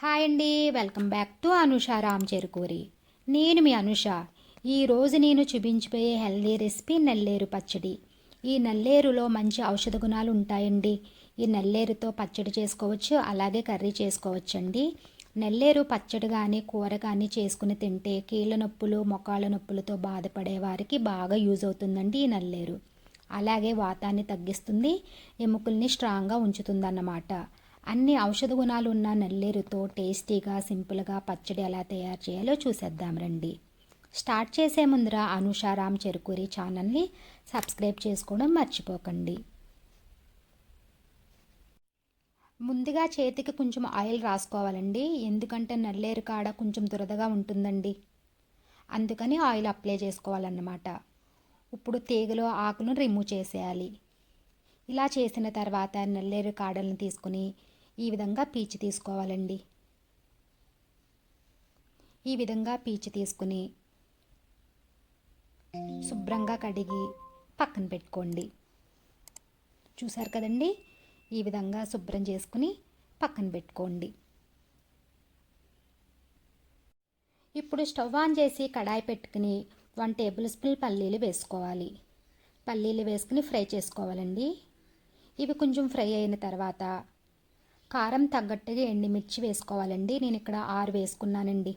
Hi అండి welcome back to Anusha Ram Cherukuri. నేను మీ అనుష. ఈరోజు నేను చూపించిపోయే హెల్దీ రెసిపీ నల్లేరు పచ్చడి. ఈ నల్లేరులో మంచి ఔషధ గుణాలు ఉంటాయండి. ఈ నల్లేరుతో పచ్చడి చేసుకోవచ్చు అలాగే కర్రీ చేసుకోవచ్చండి. నల్లేరు పచ్చడి కానీ కూర కానీ చేసుకుని తింటే కీళ్ళ నొప్పులు మొకాళ్ళ నొప్పులతో బాధపడే వారికి బాగా యూజ్ అవుతుందండి ఈ నల్లేరు. అలాగే వాతాన్ని తగ్గిస్తుంది ఎముకల్ని స్ట్రాంగ్గా ఉంచుతుందన్నమాట. అన్ని ఔషధ గుణాలు ఉన్న నల్లేరుతో టేస్టీగా సింపుల్గా పచ్చడి ఎలా తయారు చేయాలో చూసేద్దాం రండి. స్టార్ట్ చేసే ముందర అనుషారామ్ చెరుకూరి ఛానల్ని సబ్స్క్రైబ్ చేసుకోవడం మర్చిపోకండి. ముందుగా చేతికి కొంచెం ఆయిల్ రాసుకోవాలండి. ఎందుకంటే నల్లేరు కాడ కొంచెం దురదగా ఉంటుందండి. అందుకని ఆయిల్ అప్లై చేసుకోవాలన్నమాట. ఇప్పుడు తీగలో ఆకులను రిమూవ్ చేసేయాలి. ఇలా చేసిన తర్వాత నల్లేరు కాడలను తీసుకుని ఈ విధంగా పీచు తీసుకోవాలండి. ఈ విధంగా పీచు తీసుకుని శుభ్రంగా కడిగి పక్కన పెట్టుకోండి. చూసారు కదండి? ఈ విధంగా శుభ్రం చేసుకుని పక్కన పెట్టుకోండి. ఇప్పుడు స్టవ్ ఆన్ చేసి కడాయి పెట్టుకుని వన్ టేబుల్ స్పూన్ పల్లీలు వేసుకోవాలి. పల్లీలు వేసుకుని ఫ్రై చేసుకోవాలండి. ఇవి కొంచెం ఫ్రై అయిన తర్వాత కారం తగ్గట్టుగా ఎండుమిర్చి వేసుకోవాలండి. నేను ఇక్కడ ఆరు వేసుకున్నానండి.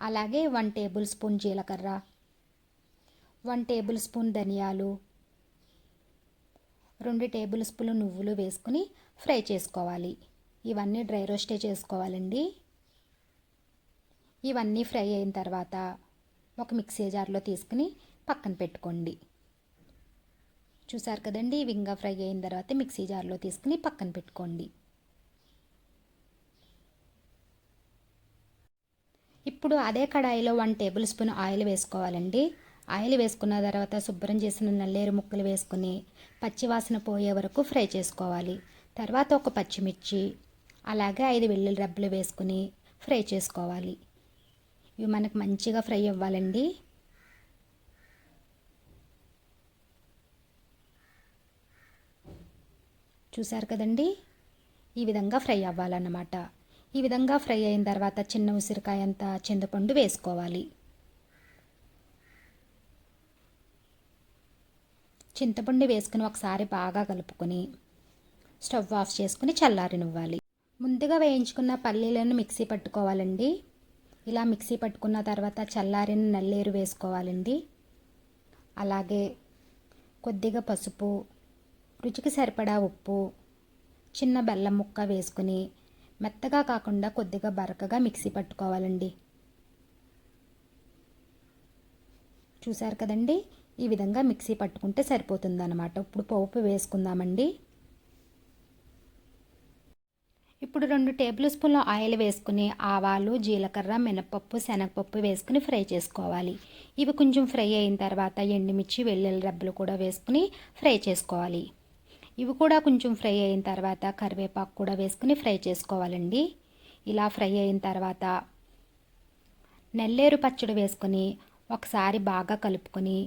అలాగే వన్ టేబుల్ స్పూన్ జీలకర్ర వన్ టేబుల్ స్పూన్ ధనియాలు రెండు టేబుల్ స్పూన్లు నువ్వులు వేసుకుని ఫ్రై చేసుకోవాలి. ఇవన్నీ డ్రై రోస్టే చేసుకోవాలండి. ఇవన్నీ ఫ్రై అయిన తర్వాత ఒక మిక్సీ జార్లో తీసుకుని పక్కన పెట్టుకోండి. చూసారు కదండి? ఇవి ఇంకా ఫ్రై అయిన తర్వాత మిక్సీ జార్లో తీసుకుని పక్కన పెట్టుకోండి. ఇప్పుడు అదే కడాయిలో వన్ టేబుల్ స్పూన్ ఆయిల్ వేసుకోవాలండి. ఆయిల్ వేసుకున్న తర్వాత శుభ్రం చేసిన నల్లేరు ముక్కలు వేసుకుని పచ్చివాసన పోయే వరకు ఫ్రై చేసుకోవాలి. తర్వాత ఒక పచ్చిమిర్చి అలాగే ఐదు వెల్లుల్లి రబ్బలు వేసుకుని ఫ్రై చేసుకోవాలి. ఇవి మనకు మంచిగా ఫ్రై అవ్వాలండి. చూసారు కదండి? ఈ విధంగా ఫ్రై అవ్వాలన్నమాట. ఈ విధంగా ఫ్రై అయిన తర్వాత చిన్న ఉసిరికాయ అంత చింతపండు వేసుకోవాలి. చింతపండు వేసుకుని ఒకసారి బాగా కలుపుకొని స్టవ్ ఆఫ్ చేసుకుని చల్లారినివ్వాలి. ముందుగా వేయించుకున్న పల్లీలను మిక్సీ పట్టుకోవాలండి. ఇలా మిక్సీ పట్టుకున్న తర్వాత చల్లారిన నల్లేరు వేసుకోవాలండి. అలాగే కొద్దిగా పసుపు రుచికి సరిపడా ఉప్పు చిన్న బెల్లం ముక్క వేసుకుని మెత్తగా కాకుండా కొద్దిగా బరకగా మిక్సీ పట్టుకోవాలండి. చూసారు కదండి? ఈ విధంగా మిక్సీ పట్టుకుంటే సరిపోతుందన్నమాట. ఇప్పుడు పోపు వేసుకుందామండి. ఇప్పుడు రెండు టేబుల్ స్పూన్ల ఆయిల్ వేసుకుని ఆవాలు జీలకర్ర మినపప్పు శనగపప్పు వేసుకుని ఫ్రై చేసుకోవాలి. ఇవి కొంచెం ఫ్రై అయిన తర్వాత ఎండుమిర్చి వెల్లుల్లి రబ్బలు కూడా వేసుకుని ఫ్రై చేసుకోవాలి. ఇవి కూడా కొంచెం ఫ్రై అయిన తర్వాత కరివేపాకు కూడా వేసుకుని ఫ్రై చేసుకోవాలండి. ఇలా ఫ్రై అయిన తర్వాత నెల్లేరు పచ్చడి వేసుకొని ఒకసారి బాగా కలుపుకొని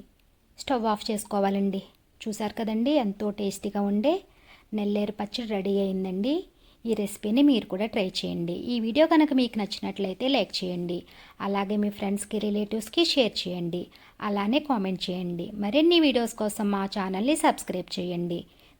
స్టవ్ ఆఫ్ చేసుకోవాలండి. చూసారు కదండి? ఎంతో టేస్టీగా ఉండే నెల్లేరు పచ్చడి రెడీ అయిందండి. ఈ రెసిపీని మీరు కూడా ట్రై చేయండి. ఈ వీడియో కనుక మీకు నచ్చినట్లయితే లైక్ చేయండి. అలాగే మీ ఫ్రెండ్స్కి రిలేటివ్స్కి షేర్ చేయండి. అలానే కామెంట్ చేయండి. మరిన్ని వీడియోస్ కోసం మా ఛానల్ని సబ్స్క్రైబ్ చేయండి.